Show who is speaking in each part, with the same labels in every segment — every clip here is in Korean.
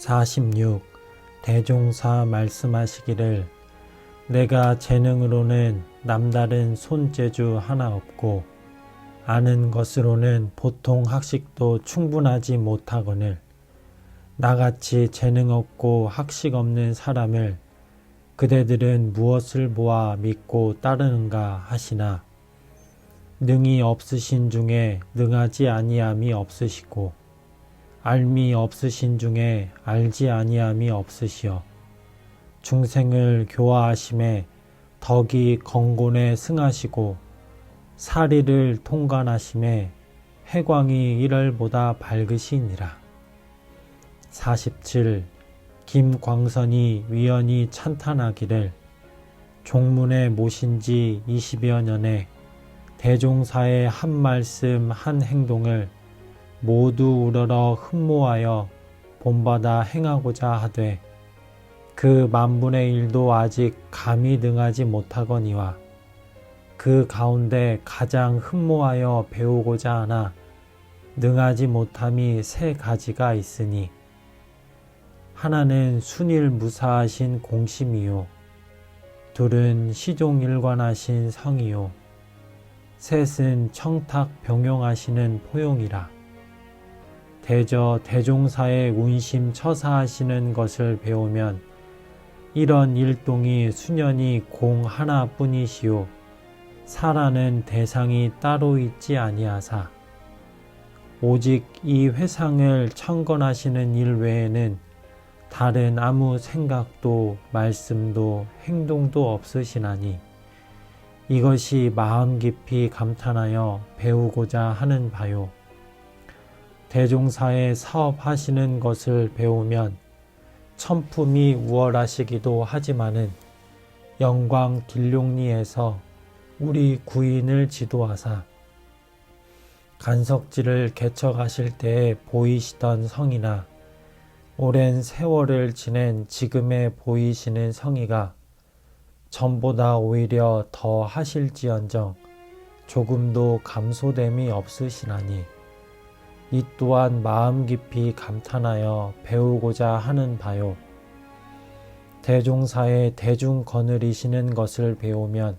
Speaker 1: 46. 대종사 말씀하시기를 내가 재능으로는 남다른 손재주 하나 없고 아는 것으로는 보통 학식도 충분하지 못하거늘 나같이 재능 없고 학식 없는 사람을 그대들은 무엇을 보아 믿고 따르는가 하시나 능이 없으신 중에 능하지 아니함이 없으시고 알미 없으신 중에 알지 아니함이 없으시어 중생을 교화하심에 덕이 건곤에 승하시고 사리를 통관하심에 해광이 일월보다 밝으시니라. 47. 김광선이 위연히 찬탄하기를 종문에 모신 지 20여 년에 대종사의 한 말씀 한 행동을 모두 우러러 흠모하여 본받아 행하고자 하되 그 만분의 일도 아직 감히 능하지 못하거니와 그 가운데 가장 흠모하여 배우고자 하나 능하지 못함이 세 가지가 있으니 하나는 순일 무사하신 공심이요 둘은 시종일관하신 성이요 셋은 청탁 병용하시는 포용이라 대저 대종사의 운심 처사하시는 것을 배우면 이런 일동이 수년이 공 하나뿐이시요 사라는 대상이 따로 있지 아니하사 오직 이 회상을 청건하시는 일 외에는 다른 아무 생각도 말씀도 행동도 없으시나니 이것이 마음 깊이 감탄하여 배우고자 하는 바요. 대종사의 사업하시는 것을 배우면 천품이 우월하시기도 하지만은 영광 길룡리에서 우리 구인을 지도하사 간석지를 개척하실 때에 보이시던 성이나 오랜 세월을 지낸 지금에 보이시는 성의가 전보다 오히려 더 하실지언정 조금도 감소됨이 없으시나니 이 또한 마음 깊이 감탄하여 배우고자 하는 바요. 대종사의 대중 거느리시는 것을 배우면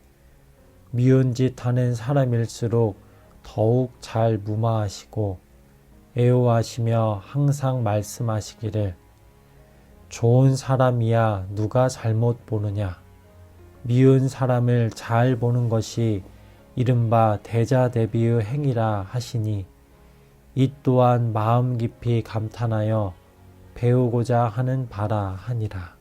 Speaker 1: 미운 짓 하는 사람일수록 더욱 잘 무마하시고 애호하시며 항상 말씀하시기를 좋은 사람이야 누가 잘못 보느냐 미운 사람을 잘 보는 것이 이른바 대자대비의 행위라 하시니 이 또한 마음 깊이 감탄하여 배우고자 하는 바라 하니라.